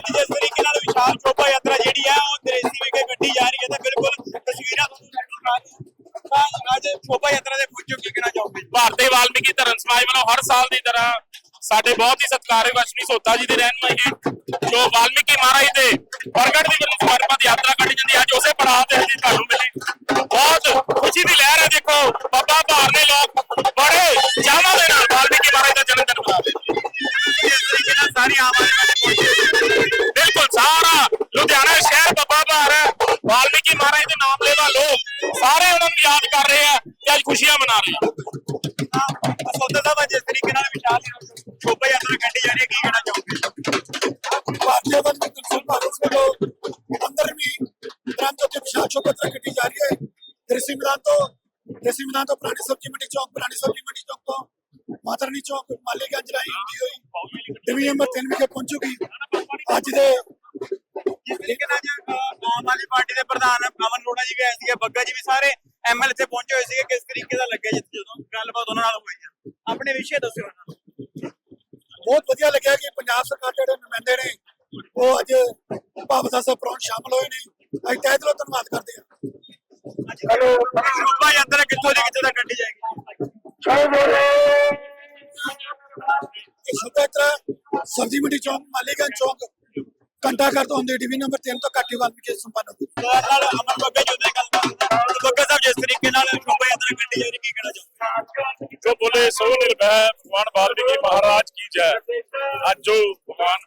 ਅੱਜ ਜਿਸ ਤਰੀਕੇ ਨਾਲ ਵਿਸ਼ਾਲ ਸ਼ੋਭਾ ਯਾਤਰਾ ਜਿਹੜੀ ਹੈ ਉਹ ਦਰੇਸੀ ਵਿਖੇ ਕੱਢੀ ਜਾ ਰਹੀ ਹੈ ਤਾਂ ਬਿਲਕੁਲ ਤਸਵੀਰਾਂ ਤਾਂ ਅੱਜ ਸ਼ੋਭਾ ਯਾਤਰਾ ਦੇ ਪੁੱਜੋ ਕੀ ਕਹਿਣਾ ਚਾਹੋਗੇ? ਭਾਰਤੀ ਵਾਲਮੀਕੀ ਧਰਮ ਸਮਾਜ ਵੱਲੋਂ ਹਰ ਸਾਲ ਦੀ ਤਰ੍ਹਾਂ ਸਾਡੇ ਬਹੁਤ ਹੀ ਸਤਿਕਾਰਯੋਗ ਅਸ਼ਵਨੀ ਸੋਤਾ ਜੀ ਦੇ ਰਹਿਨਮਾਈ ਹੇਠ ਜੋ ਵਾਲਮੀਕੀ ਮਹਾਰਾਜ ਦੇ ਪ੍ਰਗਟ ਦੀ ਵੱਲੋਂ ਸਮਰਪਿਤ ਯਾਤਰਾ ਕੱਢੀ ਜਾਂਦੀ ਹੈ। ਅੱਜ ਉਸੇ ਪੜਾਅ ਤੇ ਅਸੀਂ ਤੁਹਾਨੂੰ ਲੁਧਿਆਣਾ ਸ਼ਹਿਰ ਬੱਬਾ ਭਾਰ ਵਾਲਮੀਕੀ ਮਹਾਰਾਜ ਦੇ ਨਾਮ ਲੈਵਾ ਲੋਕ ਸਾਰੇ ਉਹਨਾਂ ਨੂੰ ਯਾਦ ਕਰ ਰਹੇ ਆ ਤੇ ਅੱਜ ਖੁਸ਼ੀਆਂ ਮਨਾ ਰਹੇ ਆ। ਸੋਦਾ ਸਾਹਿਬ ਜਿਸ ਤਰੀਕੇ ਨਾਲ ਵਿਸ਼ਾਲ ਸ਼ੋਭਾ ਯਾਤਰਾ ਕੱਢੀ ਜਾ ਰਹੀ ਹੈ ਕੀ ਕਹਿਣਾ ਚਾਹੋਗੇ ਭਾਰਤੀ ਵਨ ਮਿੱਤਰ ਸੰਭਾਲਸ ਵੱਲੋਂ 15ਵੀਂ ਗ੍ਰਾਮ ਜੋਤੀ ਵਿਸ਼ਾਲ ਸ਼ੋਭਾ ਕੱਢੀ ਜਾ ਰਹੀ ਹੈ ਦ੍ਰਿਸ਼ੀ ਮੈਦਾਨ ਤੋਂ ਦ੍ਰਿਸ਼ੀ ਮੈਦਾਨ ਤੋਂ ਪੁਰਾਣੀ ਸਬਜ਼ੀ ਮੰਡੀ ਚੌਕ ਪੁਰਾਣੀ ਸਬਜ਼ੀ ਮੰਡੀ ਚੌਕ ਤੋਂ ਮਾਤਰਨੀ ਚੌਕ ਮਾਲੇਗੰਜ ਰਾਹੀਂ ਹੁੰਦੀ ਹੋਈ ਡਿਵੀਜ਼ਨ ਨੰਬਰ 3 ਵਿਖੇ ਪਹੁੰਚੂਗੀ ਅੱਜ ਦੇ ਨਾਲ ਅੱਜ ਆਮ ਆਦਮੀ ਪਾਰਟੀ ਦੇ ਪ੍ਰਧਾਨ ਅਮਨ ਅਰੋੜਾ ਜੀ ਗਏ ਸੀਗੇ ਬੱਗਾ ਜੀ ਵੀ ਸਾਰੇ ਐਮਐਲ ਇੱਥੇ ਪਹੁੰਚੇ ਹੋਏ ਸੀਗੇ ਕਿਸ ਤਰੀਕੇ ਦਾ ਲੱਗਿਆ ਜਿੱਥੇ ਜਦੋਂ ਗੱਲਬਾਤ ਉਹਨਾਂ ਨਾਲ ਹੋਈ ਹੈ ਆਪਣੇ ਵਿਸ਼ੇ ਦੱਸਿਓ ਉਹਨਾਂ ਨੂੰ ਬਹੁਤ ਵਧੀਆ ਲੱਗਿਆ ਕਿ ਪੰਜਾਬ ਸਰਕਾਰ ਦੇ ਜਿਹੜੇ ਨੁਮਾਇੰਦੇ ਨੇ ਉਹ ਅੱਜ ਭਾਵਤਾ ਸਾਹਿਬ ਪ੍ਰੌਣ ਸ਼ਾਮਲ ਹੋਏ ਨੇ। ਅਸੀਂ ਤਹਿ ਦਿਲੋਂ ਧੰਨਵਾਦ ਕਰਦੇ ਹਾਂ। ਅੱਜ ਸ਼ੋਭਾ ਯਾਤਰਾ ਕਿੱਥੋਂ ਦੀ ਕਿੱਥੇ ਤੱਕ ਕੱਢੀ ਜਾਏਗੀ? ਇਹ ਸ਼ੋਭਾ ਯਾਤਰਾ ਸਬਜ਼ੀ ਮੰਡੀ ਚੌਕ ਮਾਲੇਗੰਜ ਚੌਕ ਘੰਟਾ ਘਰ ਤੋਂ ਹੁੰਦੀ ਡਿਵੀਜ਼ਨ ਨੰਬਰ 3 ਤੋਂ ਕਾਟੀ ਵਾਲਮੀਕੀ ਸੰਪੰਨ ਹੋਈ ਨਾਲ ਨਾਲ ਅਮਨ ਬੱਗਾ ਜੀ ਉਹਦੇ ਗੱਲ ਬੱਗਾ ਸਾਹਿਬ ਜਿਸ ਤਰੀਕੇ ਨਾਲ ਸ਼ੋਭਾ ਯਾਤਰਾ ਕੱਢੀ ਜਾ ਰਹੀ ਕੀ ਕਹਿਣਾ ਚਾਹੋਗੇ? ਜੋ ਬੋਲੇ ਸੋ ਨਿਰਭੈ ਭਗਵਾਨ ਵਾਲਮੀਕੀ ਮਹਾਰਾਜ ਕੀ ਜੈ। ਅੱਜ ਜੋ ਭਗਵਾਨ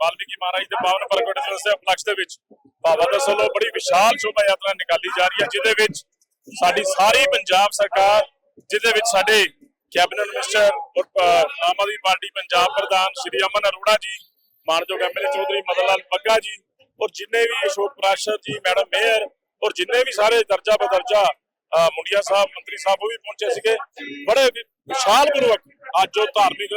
ਵਾਲਮੀਕੀ ਮਹਾਰਾਜ ਦੇ ਪਾਵਨ ਪ੍ਰਗਟ ਦਿਵਸ ਦੇ ਉਪਲਕਸ਼ ਦੇ ਵਿੱਚ ਬਾਬਾ ਦਸ ਵੱਲੋਂ ਬੜੀ ਵਿਸ਼ਾਲ ਸ਼ੋਭਾ ਯਾਤਰਾ ਨਿਕਾਲੀ ਜਾ ਰਹੀ ਹੈ ਜਿਹਦੇ ਵਿੱਚ ਸਾਡੀ ਸਾਰੀ ਪੰਜਾਬ ਸਰਕਾਰ ਜਿਹਦੇ ਵਿੱਚ ਸਾਡੇ cabinet minister Aam Aadmi Party Punjab ਪ੍ਰਧਾਨ ਸ਼੍ਰੀ ਅਮਨ ਅਰੋੜਾ ਜੀ ਮਾਨਯੋਗ ਐਮਐਲਏ ਚੌਧਰੀ ਮਦਨ ਲਾਲ ਬੱਗਾ ਜੀ ਔਰ ਜਿੰਨੇ ਵੀ ਅਸ਼ੋਕ ਪ੍ਰਾਸ਼ਰ ਜੀ ਮੈਡਮ ਮੇਅਰ ਔਰ ਜਿੰਨੇ ਵੀ ਸਾਰੇ ਦਰਜਾ ਬਦਰਜਾ ਅ, ਸਾਹਿਬ ਮੰਤਰੀ ਸਾਹਿਬ ਉਹ ਵੀ ਪਹੁੰਚੇ ਸੀਗੇ। ਬੜੇ ਵਿਸ਼ਾਲ ਪੂਰਵਕ ਅੱਜ ਜੋ ਧਾਰਮਿਕ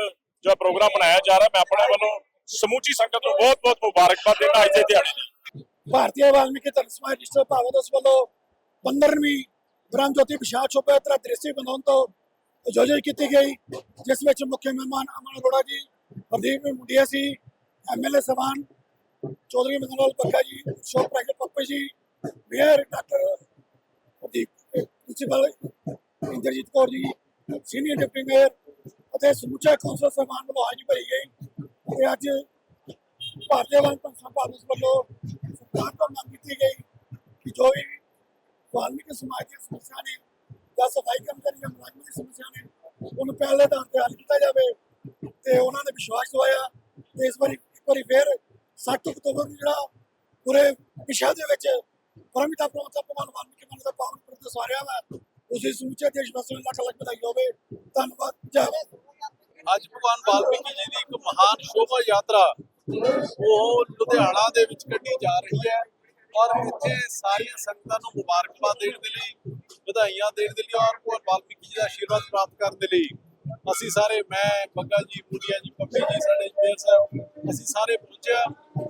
ਜੋ ਪ੍ਰੋਗਰਾਮ ਮਨਾਇਆ ਜਾ ਰਿਹਾ ਮੈਂ ਆਪਣੇ ਵੱਲੋਂ ਸਮੂਚੀ ਸੰਗਤ ਨੂੰ ਬਹੁਤ ਬਹੁਤ ਮੁਬਾਰਕਬਾਦ ਦਿੰਦਾ ਅੱਜ ਦੇ ਦਿਹਾੜੇ ਦੀ। ਭਾਰਤੀ ਵਾਲਮੀਕੀ ਧਰਮ ਸਮਾਜ ਡਿਸਟ੍ਰਿਕਟ ਭਾਵਦਸ ਵੱਲੋਂ 15ਵੀਂ ਬ੍ਰਹਮ ਜੋਤੀ ਵਿਸ਼ਾਲ ਸ਼ੋਭਾ ਯਾਤਰਾ ਦ੍ਰਿਸ਼ਟੀ ਬਣਾਉਣ ਤੋਂ ਆਯੋਜਿਤ ਕੀਤੀ ਗਈ ਜਿਸ ਵਿੱਚ ਮੁੱਖ ਮਹਿਮਾਨ ਅਮਨ ਅਰੋੜਾ ਜੀ ਪ੍ਰਦੀਪ ਮੁੰਡਿਆ ਸੀ ਐਮਐਲਏ ਸਵਾਨ, ਚੌਧਰੀ ਮਦਨ ਲਾਲ ਬੱਗਾ ਜੀ, ਸ਼ੋਕ ਪ੍ਰਗਟ Pappe ji, mayor doctor Pradeep, principal Inderjit Kaur ji, senior deputy mayor ਅਤੇ ਸਮੁੱਚਾ ਕੌਂਸਲ ਸਮਾਨ ਵੱਲੋਂ ਹਾਜ਼ਰੀ ਭਰੀ ਗਈ ਤੇ ਅੱਜ ਭਾਰਤੀ ਵਨ ਪੰਛਾਂ ਭਾਰਤ ਵੱਲੋਂ ਸਰਕਾਰ ਤੋਂ ਮੰਗ ਕੀਤੀ ਗਈ ਕਿ ਜੋ ਵੀ ਵਾਲਮੀਕੀ ਸਮਾਜ ਦੀਆਂ ਸਮੱਸਿਆ ਨੇ ਜਾਂ ਸਫ਼ਾਈ ਕਰਮਚਾਰੀ ਜਾਂ ਮੁਲਾਜ਼ਮਾਂ ਦੀ ਸਮੱਸਿਆ ਨੇ, ਉਹਨੂੰ ਪਹਿਲੇ ਆਧਾਰ ਤੇ ਹੱਲ ਕੀਤਾ ਜਾਵੇ ਤੇ ਉਹਨਾਂ ਨੇ ਵਿਸ਼ਵਾਸ ਦਵਾਇਆ ਤੇ ਇਸ ਵਾਰੀ ਵਾਰੀ ਫੇਰ 7 ਅਕਤੂਬਰ ਨੂੰ ਜਿਹੜਾ ਪੂਰੇ ਵਿਸ਼ਾ ਦੇ ਵਿੱਚ ਪਰਮਿਤਾ ਪ੍ਰਮਤਾ ਭਗਵਾਨ ਵਾਲਮੀਕੀ ਮਨ ਦਾ ਪਾਵਨ ਪ੍ਰਤ ਸਵਾਰਿਆ ਵਾ। ਉਸੇ ਸਮੁੱਚੇ ਦੇਸ਼ ਵਾਸੀਆਂ ਨੂੰ ਲੱਖ ਲੱਖ ਵਧਾਈ ਹੋਵੇ। ਧੰਨਵਾਦ। ਜੈ ਅੱਜ ਭਗਵਾਨ ਵਾਲਮੀਕੀ ਜੀ ਦੀ ਇੱਕ ਮਹਾਨ ਸ਼ੋਭਾ ਯਾਤਰਾ ਉਹ ਲੁਧਿਆਣਾ ਦੇ ਵਿੱਚ ਕੱਢੀ ਜਾ ਰਹੀ ਹੈ। ਔਰ ਇੱਥੇ ਸਾਰੀਆਂ ਸੰਗਤਾਂ ਨੂੰ ਮੁਬਾਰਕਬਾਦ ਦੇਣ ਦੇ ਲਈ, ਵਧਾਈਆਂ ਦੇਣ ਦੇ ਲਈ ਔਰ ਭਗਵਾਨ ਵਾਲਮੀਕੀ ਜੀ ਦਾ ਆਸ਼ੀਰਵਾਦ ਪ੍ਰਾਪਤ ਕਰਨ ਦੇ ਲਈ। ਅਸੀਂ ਸਾਰੇ, ਮੈਂ ਬੱਗਾ ਜੀ ਮੁੰਡਿਆ ਜੀ ਪੱਪੀ ਜੀ, ਸਾਡੇ ਮੇਅਰ ਸਾਹਿਬ, ਅਸੀਂ ਸਾਰੇ ਪਹੁੰਚਿਆ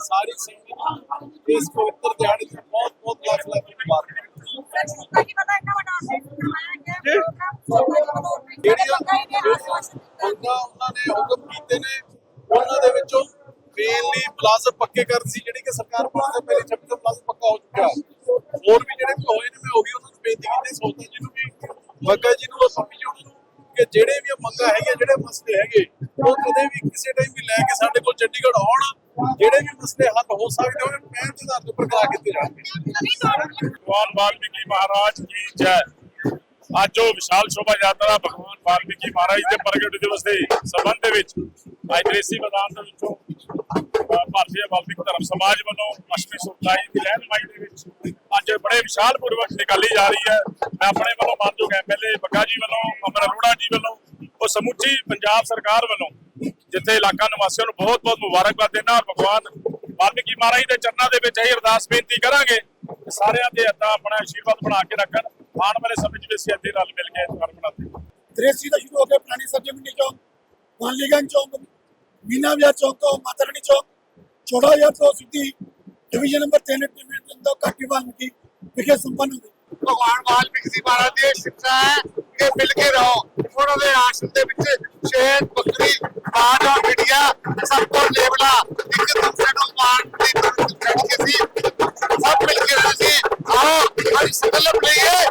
ਸਾਰੀ ਸੰਗਤ ਇਸ ਪਵਿੱਤਰ ਦਿਹਾੜੇ ਦੀ ਬਹੁਤ ਬਹੁਤ ਲੱਖ ਲੱਖ ਮੁਬਾਰਕਾਂ। ਉਹਨਾਂ ਨੇ ਹੁਕਮ ਕੀਤੇ ਨੇ, ਉਹਨਾਂ ਦੇ ਵਿੱਚੋਂ ਮੇਨਲੀ ਪਲਾਜ਼ਾ ਪੱਕੇ ਕਰਨ ਸੀ ਜਿਹੜੀ ਕਿ ਸਰਕਾਰ ਬਣਾਉਣ ਤੋਂ ਪਹਿਲੇ 26 ਪਲਾਜ਼ਾ ਪੱਕਾ ਹੋ ਚੁੱਕਾ ਹੋਰ ਵੀ ਜਿਹੜੇ ਹੋਏ ਨੇ, ਮੈਂ ਉਹ ਵੀ ਉਹਨਾਂ ਨੂੰ ਬੇਨਤੀ ਕੀਤੀ ਸੋਚਦਾ ਜੀ ਨੂੰ ਵੀ ਬੱਗਾ ਜੀ ਨੂੰ ਉਹ ਸਮਝ ਨੂੰ ਕਿ ਜਿਹੜੇ ਵੀ ਮੰਗਾਂ ਹੈਗੀਆਂ, ਜਿਹੜੇ ਮਸਲੇ ਹੈਗੇ, ਉਹ ਕਦੇ ਵੀ ਕਿਸੇ ਟਾਈਮ ਵੀ ਲੈ ਕੇ ਸਾਡੇ ਕੋਲ ਚੰਡੀਗੜ੍ਹ ਆਉਣ, ਜਿਹੜੇ ਵੀ ਮਸਲੇ ਹੱਲ ਹੋ ਸਕਦੇ ਉਹਨਾਂ ਨੂੰ ਪਹਿਲ ਤੇ ਉੱਪਰ ਕਰਾ ਦਿੱਤੇ ਜਾਣਗੇ। ਭਗਵਾਨ ਵਾਲਮੀਕੀ ਮਹਾਰਾਜ ਕੀ ਜੈ। ਅੱਜ ਉਹ ਵਿਸ਼ਾਲ ਸ਼ੋਭਾ ਯਾਤਰਾ ਭਗਵਾਨ ਵਾਲਮੀਕੀ ਮਹਾਰਾਜ ਦੇ ਪ੍ਰਗਟ ਦਿਵਸ ਦੇ ਸੰਬੰਧ ਦੇ ਵਿੱਚ ਅੱਜ ਦੇਸੀ ਮੈਦਾਨ ਦੇ ਵਿੱਚੋਂ ਭਾਰਤੀ ਵਾਲਮੀਕੀ ਧਰਮ ਸਮਾਜ ਵੱਲੋਂ ਅਸ਼ਮੀ ਸੁਖਦਾਈ ਦੀ ਰਹਿਨਮਾਈ ਦੇ ਵਿੱਚ ਅੱਜ ਬੜੇ ਵਿਸ਼ਾਲ ਪੂਰਵਕ ਨਿਕਾਲੀ ਜਾ ਰਹੀ ਹੈ। ਮੈਂ ਆਪਣੇ ਵੱਲੋਂ ਮਾਨਯੋਗ ਐਮਐਲਏ ਬੱਗਾ ਜੀ ਵੱਲੋਂ, ਅਮਰ ਅਰੋੜਾ ਜੀ ਵੱਲੋਂ, ਉਹ ਸਮੁੱਚੀ ਪੰਜਾਬ ਸਰਕਾਰ ਵੱਲੋਂ ਜਿੱਥੇ ਇਲਾਕਾ ਨਿਵਾਸੀਆਂ ਨੂੰ ਬਹੁਤ ਬਹੁਤ ਮੁਬਾਰਕਬਾਦ ਦੇਣਾ ਔਰ ਭਗਵਾਨ ਵਾਲਮੀਕੀ ਮਹਾਰਾਜ ਦੇ ਚਰਨਾਂ ਦੇ ਵਿੱਚ ਇਹ ਅਰਦਾਸ ਬੇਨਤੀ ਕਰਾਂਗੇ ਸਾਰਿਆਂ ਦੇ ਹੱਥਾਂ ਆਪਣਾ ਆਸ਼ੀਰਵਾਦ ਬਣਾ ਕੇ ਰੱਖਣ। ਆਉਣ ਵਾਲੇ ਸਮੇਂ 'ਚ ਅਸੀਂ ਅੱਧੇ ਨਾਲ ਮਿਲ ਕੇ ਘਰ ਬਣਾਉਂਦੇ ਹਾਂ। ਦਾ ਸ਼ੁਰੂ ਹੋ ਕੇ ਪੁਰਾਣੀ ਸਬਜ਼ੀ ਮੰਡੀ ਚੌਕ ਮਾਲੀਗੰਜ ਚੌਕ, ਮੀਨਾ ਵਿਆਹ ਚੌਕ ਤੋਂ ਮਾਤਰਣੀ ਚੌਕ ਚੌੜਾ ਜਾਂ ਤੋਂ ਸਿੱਧੀ ਡਿਵੀਜ਼ਨ ਨੰਬਰ 3 ਟੂਰਨਾਮੈਂਟ ਦਾ ਕਾਟੀਵਾਲ ਦੀ ਵਿਖੇ ਸੰਪੰਨ ਹੋਈ ਭਗਵਾਨ ਵਾਲਮੀਕ ਜੀ ਮਹਾਰਾਜ ਦੀ ਸਿੱਖਿਆ ਹੈ ਕਿ ਮਿਲ ਕੇ ਰਹੋ। ਉਹਨਾਂ ਦੇ ਆਸ਼ਰਮ ਦੇ ਵਿੱਚ ਸ਼ੇਰ, ਬੱਕਰੀ, ਬਾਜ ਔਰ ਬਿੱਟੀਆ ਸਭ ਤੋਂ ਲੇਬਲਾ ਇੱਕ ਦੂਸਰੇ ਨੂੰ ਮਾਰਨ ਦੀ ਕੋਸ਼ਿਸ਼ ਸੀ। ਸਭ ਮਿਲ ਕੇ ਰਹੇ ਸੀ। ਆਓ ਅੱਜ ਸੰਕਲਪ ਲਈਏ